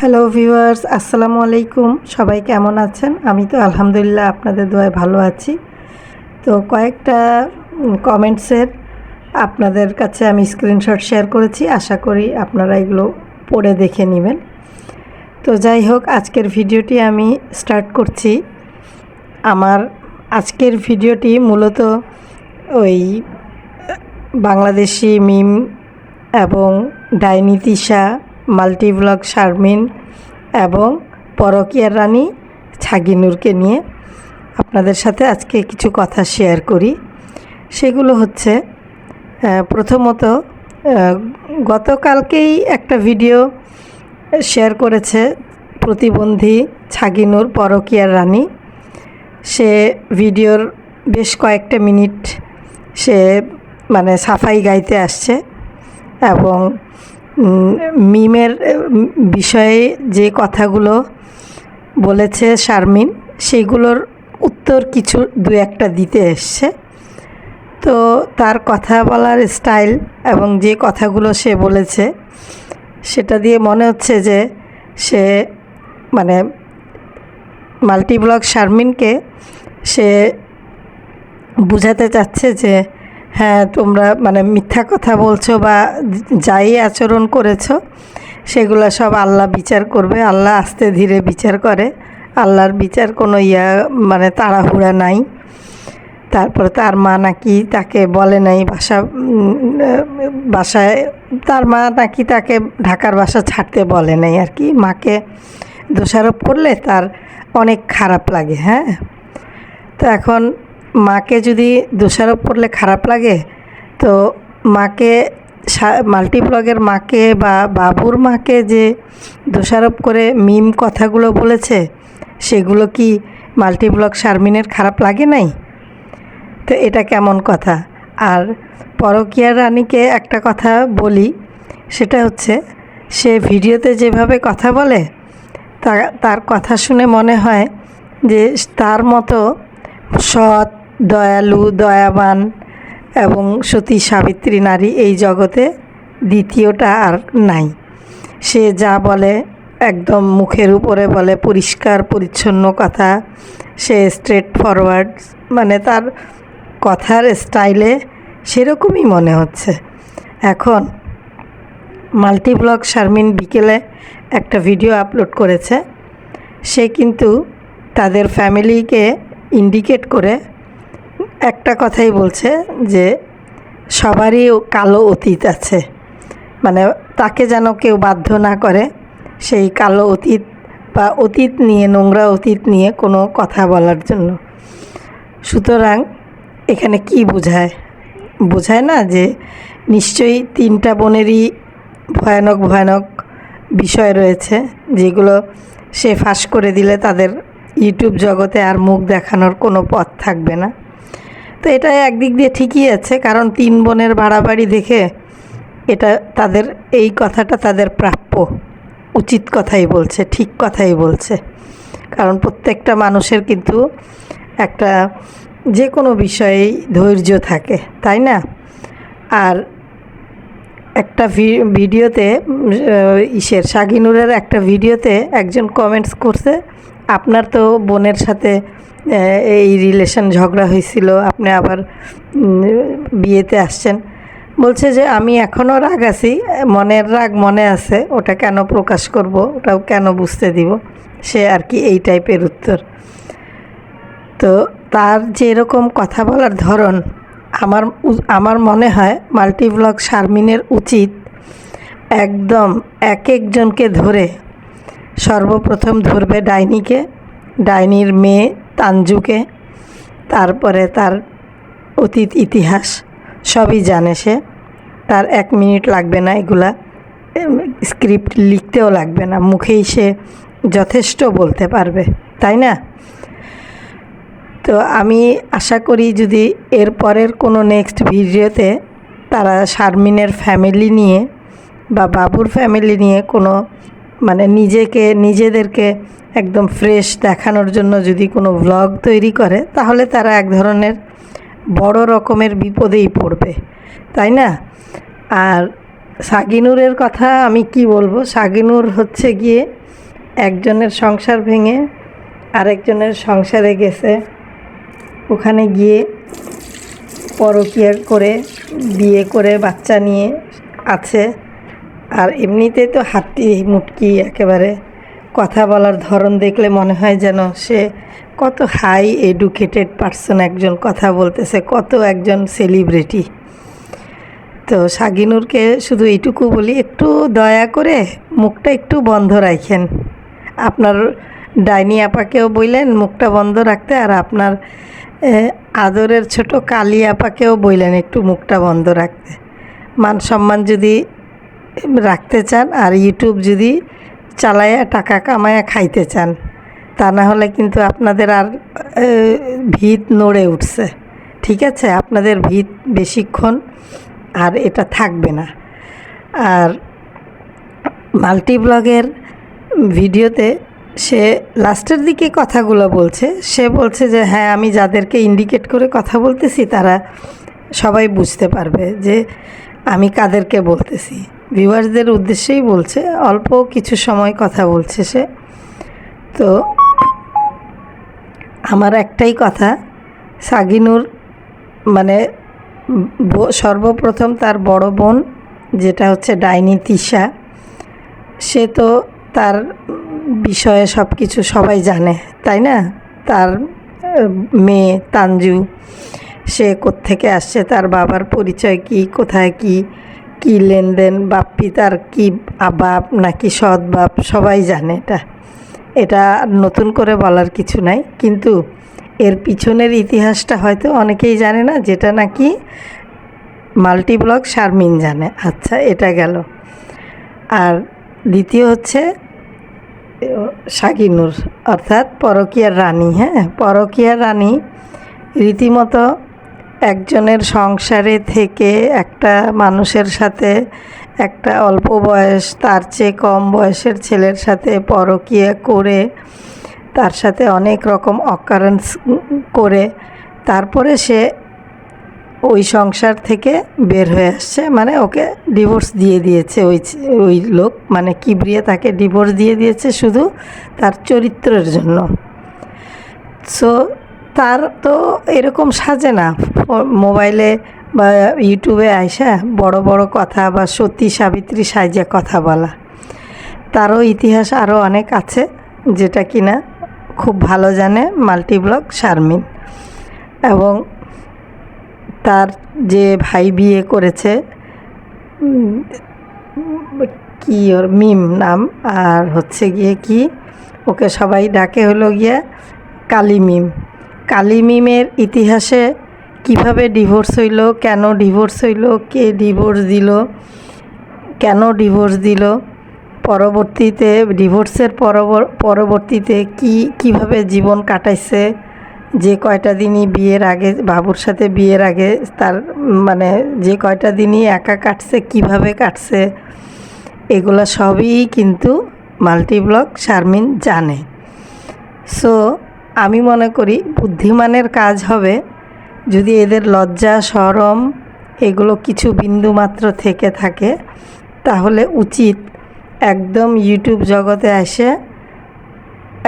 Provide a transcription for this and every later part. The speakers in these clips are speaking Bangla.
হ্যালো ভিউয়ার্স আসসালামু আলাইকুম সবাই কেমন আছেন? আমি তো আলহামদুলিল্লাহ আপনাদের দোয়ায় ভালো আছি। তো কয়েকটা কমেন্টসের আপনাদের কাছে আমি স্ক্রিনশট শেয়ার করেছি। আশা করি আপনারা এগুলো পড়ে দেখে নেবেন। তো যাই হোক, আজকের ভিডিওটি আমি স্টার্ট করছি। আমার আজকের ভিডিওটি মূলত ওই বাংলাদেশি মিম এবং ডাইনি তিশা মাল্টিব্লগ শারমিন এবং পরকিয়ার রানী ছাগিনুরকে নিয়ে আপনাদের সাথে আজকে কিছু কথা শেয়ার করি। সেগুলো হচ্ছে প্রথমত গতকালকেই একটা ভিডিও শেয়ার করেছে প্রতিবন্ধী ছাগিনুর পরকিয়ার রানী। সে ভিডিওর বেশ কয়েকটা মিনিট সে মানে সাফাই গাইতে আসছে এবং মিমের বিষয়ে যে কথাগুলো বলেছে শারমিন, সেইগুলোর উত্তর কিছু দু একটা দিতে এসছে। তো তার কথা বলার স্টাইল এবং যে কথাগুলো সে বলেছে, সেটা দিয়ে মনে হচ্ছে যে সে মানে মাল্টিব্লগ শারমিনকে সে বুঝাতে চাচ্ছে যে হ্যাঁ তোমরা মানে মিথ্যা কথা বলছো বা যাই আচরণ করেছ, সেগুলো সব আল্লাহ বিচার করবে। আল্লাহ আস্তে ধীরে বিচার করে। আল্লাহর বিচার কোনো ইয়া মানে তাড়াহুড়া নাই। তারপরে তার মা নাকি তাকে বলে নাই বাসা বাসায়, তার মা নাকি তাকে ঢাকার বাসা ছাড়তে বলে নাই আর কি। মাকে দোষারোপ করলে তার অনেক খারাপ লাগে হ্যাঁ? তো এখন মাকে যদি দোষারোপ করলে খারাপ লাগে, তো মাকে মাল্টিপ্লগের মাকে বা বাবুর মাকে যে দোষারোপ করে মিম কথাগুলো বলেছে, সেগুলো কি মাল্টিপ্লগ শারমিনের খারাপ লাগে নাই? তো এটা কেমন কথা? আর পরকিয়া রানীকে একটা কথা বলি, সেটা হচ্ছে সে ভিডিওতে যেভাবে কথা বলে তার কথা শুনে মনে হয় যে তার মতো সৎ দয়ালু, দয়াবান এবং সতী সাবিত্রী নারী এই জগতে দ্বিতীয়টা আর নাই। সে যা বলে একদম মুখের উপরে বলে, পরিষ্কার, পরিচ্ছন্ন কথা। সে স্ট্রেট ফরওয়ার্ড মানে তার কথার স্টাইলে সেরকমই মনে হচ্ছে। এখন মাল্টিব্লগ শারমিন বিকেলে একটা ভিডিও আপলোড করেছে। সে কিন্তু তাদের ফ্যামিলিকে ইন্ডিকেট করে একটা কথাই বলছে যে সবারই কালো অতীত আছে। মানে তাকে যেন কেউ বাধ্য না করে সেই কালো অতীত বা অতীত নিয়ে, নোংরা অতীত নিয়ে কোনো কথা বলার জন্য। সুতরাং এখানে কি বোঝায়? বোঝায় না যে নিশ্চয়ই তিনটা বোনেরই ভয়ানক ভয়ানক বিষয় রয়েছে, যেগুলো সে ফাঁস করে দিলে তাদের ইউটিউব জগতে আর মুখ দেখানোর কোনো পথ থাকবে না। তো এটা একদিক দিয়ে ঠিকই আছে, কারণ তিন বোনের বাড়াবাড়ি দেখে এটা তাদের, এই কথাটা তাদের প্রাপ্য। উচিত কথাই বলছে, ঠিক কথাই বলছে। কারণ প্রত্যেকটা মানুষের কিন্তু একটা যে কোনো বিষয়েই ধৈর্য থাকে, তাই না? আর একটা ভিডিওতে ইসের শাগিনুরের একটা ভিডিওতে একজন কমেন্টস করছে, আপনার তো বোনের সাথে এই রিলেশন ঝগড়া হয়েছিল, আপনি আবার বিয়েতে আসছেন। বলছে যে, আমি এখনও রাগ আছি, মনের রাগ মনে আছে, ওটা কেন প্রকাশ করব, ওটাও কেন বুঝতে দিব? সে আর কি এই টাইপের উত্তর। তো তার যে এরকম কথা বলার ধরন, আমার আমার মনে হয় মাল্টিভ্লগ শারমিনের উচিত একদম এক একজনকে ধরে সর্বপ্রথম ধরবে ডাইনিকে, ডাইনির মেয়ে তানজুকে, তারপরে তার অতীত ইতিহাস, সবই জানে সে। তার এক মিনিট লাগবে না এগুলা স্ক্রিপ্ট লিখতেও লাগবে না, মুখেই সে যথেষ্ট বলতে পারবে, তাই না? তো আমি আশা করি যদি এর পরের কোনো নেক্সট ভিডিওতে তারা শারমিনের ফ্যামিলি নিয়ে বা বাবুর ফ্যামিলি নিয়ে কোনো মানে নিজেকে, নিজেদেরকে একদম ফ্রেশ দেখানোর জন্য যদি কোনো ভ্লগ তৈরি করে, তাহলে তারা এক ধরনের বড় রকমের বিপদেই পড়বে, তাই না? আর সাগিনুরের কথা আমি কি বলব? সাগিনুর হচ্ছে গিয়ে একজনের সংসার ভেঙে আরেকজনের সংসারে গেছে, ওখানে গিয়ে পরকিয়া করে, বিয়ে করে বাচ্চা নিয়ে আছে। আর এমনিতে তো হাতি, মুটকি একেবারে কথা বলার ধরন দেখলে মনে হয় যেন সে কত হাই এডুকেটেড পার্সন একজন কথা বলতেছে, কত একজন সেলিব্রিটি তো সাগিনুরকে শুধু এইটুকু বলি, একটু দয়া করে মুখটা একটু বন্ধ রাখেন। আপনার ডাইনি আপাকেও বললেন, মুখটা বন্ধ রাখতে, আর আপনার আদরের ছোট কালী আপাকেও বললেন, একটু মুখটা বন্ধ রাখতে। মান সম্মান যদি রাখতে চান আর ইউটিউব যদি চালায়া টাকা কামায়া খাইতে চান, তা না হলে কিন্তু আপনাদের আর ভিত নড়ে উঠছে। ঠিক আছে? আপনাদের ভিত বেশিক্ষণ আর এটা থাকবে না। আর মাল্টি ব্লগের ভিডিওতে সে লাস্টের দিকে কথাগুলো বলছে। সে বলছে যে হ্যাঁ আমি যাদেরকে ইন্ডিকেট করে কথা বলতেছি, তারা সবাই বুঝতে পারবে যে আমি কাদেরকে বলতেছি। ভিউয়ার্সদের উদ্দেশ্যেই বলছে, অল্প কিছু সময় কথা বলছে সে। তো আমার একটাই কথা, সাগিনুর মানে সর্বপ্রথম তার বড় বোন, যেটা হচ্ছে ডাইনি তিশা, সে তো তার বিষয়ে সব কিছু সবাই জানে, তাই না? তার মেয়ে তানজু, সে কোত্থেকে আসছে, তার বাবার পরিচয় কি, কোথায় কি কি লেনদেন বাপ্পি পিতার কি বাপ নাকি সৎ বাপ সবাই জানে এটা। এটা নতুন করে বলার কিছু নাই, কিন্তু এর পিছনের ইতিহাসটা হয়তো অনেকেই জানে না, যেটা নাকি মাল্টি ব্লগ শারমিন জানে। আচ্ছা এটা গেল। আর দ্বিতীয় হচ্ছে শাকিনুর, অর্থাৎ পরকীয়ার রানী হ্যাঁ? পরকীয়ার রানী রীতিমতো একজনের সংসারে থেকে একটা মানুষের সাথে একটা অল্প বয়স, তার চেয়ে কম বয়সের ছেলের সাথে পরকীয়া করে, তার সাথে অনেক রকম অকারেন্স করে, তারপরে সে ওই সংসার থেকে বের হয়ে আসছে। মানে ওকে ডিভোর্স দিয়ে দিয়েছে ওই ওই লোক। মানে কিবরিয়ে তাকে ডিভোর্স দিয়ে দিয়েছে শুধু তার চরিত্রের জন্য। সো তার তো এরকম সাজে না। মোবাইলে বা ইউটিউবে আইসা বড় বড় কথা বা সতী সাবিত্রী সাইজে কথা বলা। তারও ইতিহাস আরও অনেক আছে, যেটা কিনা খুব ভালো জানে মাল্টিব্লগ শারমিন। এবং তার যে ভাই বিয়ে করেছে কি ওর মিম নাম, আর হচ্ছে গিয়ে কি, ওকে সবাই ডাকে হলো গিয়ে কালী মিম। কালী মিমের ইতিহাসে কীভাবে ডিভোর্স হইল, কেন ডিভোর্স হইল, কে ডিভোর্স দিল, কেন ডিভোর্স দিল, পরবর্তীতে ডিভোর্সের পরবর- পরবর্তীতে কি, কীভাবে জীবন কাটাইছে, যে কয়টা দিনই বিয়ের আগে, বাবুর সাথে বিয়ের আগে তার মানে যে কয়টা দিনই একা কাটছে, কীভাবে কাটছে, এগুলো সবই কিন্তু মাল্টিব্লগ শারমিন জানে। সো আমি মনে করি বুদ্ধিমানের কাজ হবে যদি এদের লজ্জা, সরম এগুলো কিছু বিন্দু মাত্র থেকে থাকে, তাহলে উচিত একদম ইউটিউব জগতে এসে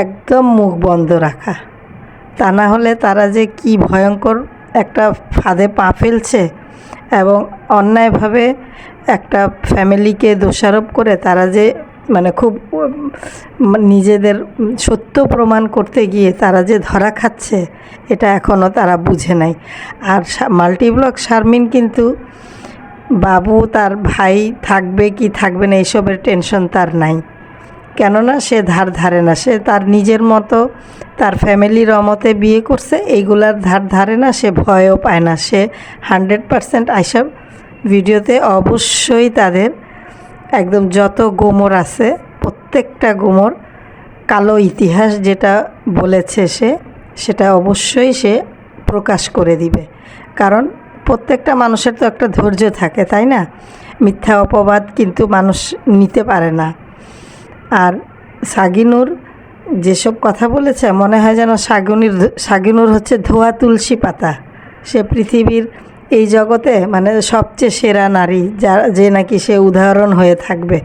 একদম মুখ বন্ধ রাখা। তা না হলে তারা যে কি ভয়ঙ্কর একটা ফাঁদে পা ফেলছে এবং অন্যায়ভাবে একটা ফ্যামিলিকে দোষারোপ করে তারা যে মানে খুব নিজেদের সত্য প্রমাণ করতে গিয়ে তারা যে ধরা খাচ্ছে, এটা এখনও তারা বুঝে নাই। আর মাল্টিব্লক শারমিন কিন্তু বাবু, তার ভাই থাকবে কি থাকবে না, এইসবের টেনশন তার নাই। কেননা সে ধার ধারে না, সে তার নিজের মতো, তার ফ্যামিলির অমতে বিয়ে করছে, এইগুলার ধার ধারে না, সে ভয়ও পায় না। সে হান্ড্রেড পারসেন্ট আইসব ভিডিওতে অবশ্যই তাদের একদম যত গোমর আছে, প্রত্যেকটা গোমর কালো ইতিহাস যেটা বলেছে সে, সেটা অবশ্যই সে প্রকাশ করে দিবে। কারণ প্রত্যেকটা মানুষের তো একটা ধৈর্য থাকে, তাই না? মিথ্যা অপবাদ কিন্তু মানুষ নিতে পারে না। আর সাগিনুর যেসব কথা বলেছে, মনে হয় যেন সাগুনির, সাগিনুর হচ্ছে ধোয়া তুলসী পাতা। সে পৃথিবীর এই জগতে মানে সবচেয়ে সেরা নারী যা, যে নাকি সে উদাহরণ হয়ে থাকবে।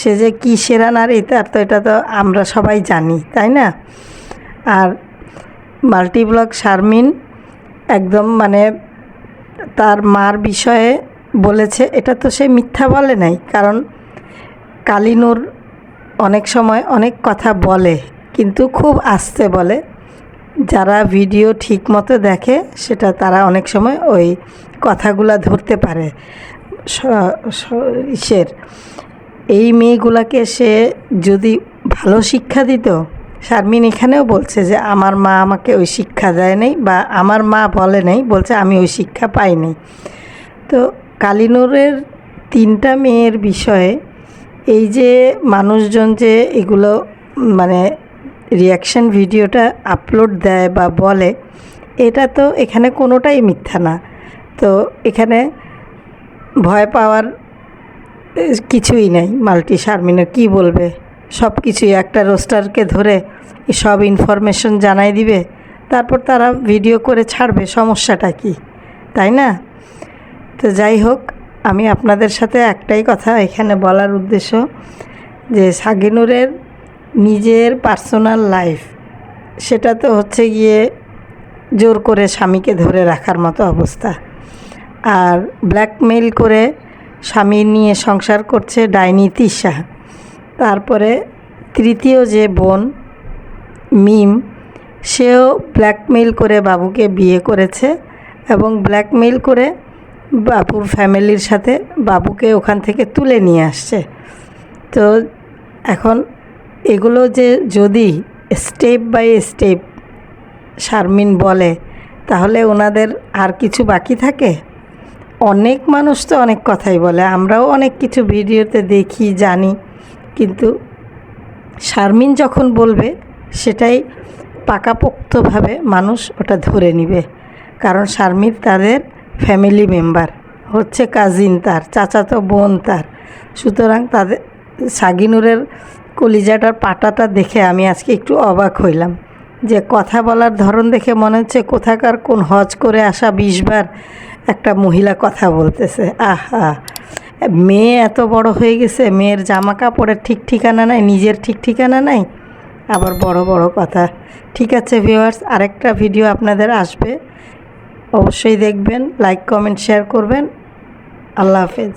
সে যে কি সেরা নারী তার তো এটা তো আমরা সবাই জানি, তাই না? আর মাল্টিব্লক শারমিন একদম মানে তার মার বিষয়ে বলেছে, এটা তো সে মিথ্যা বলে নাই, কারণ কালিনুর অনেক সময় অনেক কথা বলে, কিন্তু খুব আস্তে বলে। যারা ভিডিও ঠিক মতো দেখে, সেটা তারা অনেক সময় ওই কথাগুলা ধরতে পারে। ইসের। এই মেয়েগুলাকে সে যদি ভালো শিক্ষা দিত, শারমিন এখানেও বলছে যে, আমার মা আমাকে ওই শিক্ষা দেয় নাই বা আমার মা বলে নাই, বলছে আমি ওই শিক্ষা পাই নাই তো কালিনুরের তিনটা মেয়ের বিষয়ে এই যে মানুষজন যে এগুলো মানে রিয়াকশন ভিডিওটা আপলোড দেয় বা বলে, এটা তো এখানে কোনোটাই মিথ্যা না। তো এখানে ভয় পাওয়ার কিছুই নাই। মাল্টি শারমিনের কী বলবে? সব কিছুই একটা রোস্টারকে ধরে সব ইনফরমেশন জানাই দিবে, তারপর তারা ভিডিও করে ছাড়বে, সমস্যাটা কি? তাই না? তো যাই হোক, আমি আপনাদের সাথে একটাই কথা এখানে বলার উদ্দেশ্য যে সাগিনুরের নিজের পার্সোনাল লাইফ, সেটা তো হচ্ছে গিয়ে জোর করে স্বামীকে ধরে রাখার মতো অবস্থা। আর ব্ল্যাকমেইল করে স্বামী নিয়ে সংসার করছে ডাইনি তিশা। তারপরে তৃতীয় যে বোন, মিম, সেও ব্ল্যাকমেইল করে বাবুকে বিয়ে করেছে এবং ব্ল্যাকমেইল করে বাবুর ফ্যামিলির সাথে বাবুকে ওখান থেকে তুলে নিয়ে আসছে। তো এখন এগুলো যে যদি স্টেপ বাই স্টেপ শারমিন বলে, তাহলে ওনাদের আর কিছু বাকি থাকে? অনেক মানুষ তো অনেক কথাই বলে, আমরাও অনেক কিছু ভিডিওতে দেখি, জানি। কিন্তু শারমিন যখন বলবে, সেটাই পাকাপোক্তভাবে মানুষ ওটা ধরে নিবে। কারণ শারমিন তাদের ফ্যামিলি মেম্বার, হচ্ছে কাজিন তার, চাচাতো বোন তার। সুতরাং তাদের সাগিনুরের কলিজাটার পাটাটা দেখে আমি আজকে একটু অবাক হইলাম যে কথা বলার ধরন দেখে মনে হচ্ছে কোথাকার কোন হজ করে আসা বিশবার একটা মহিলা কথা বলতেছে। আহা! মেয়ে এত বড় হয়ে গেছে, মেয়ের জামা কাপড়ের ঠিক ঠিকানা নাই, নিজের ঠিক ঠিকানা নাই? আবার বড় বড় কথা। ঠিক আছে ভিউয়ার্স আরেকটা ভিডিও আপনাদের আসবে। অবশ্যই দেখবেন লাইক কমেন্ট শেয়ার করবেন। আল্লাহ হাফেজ।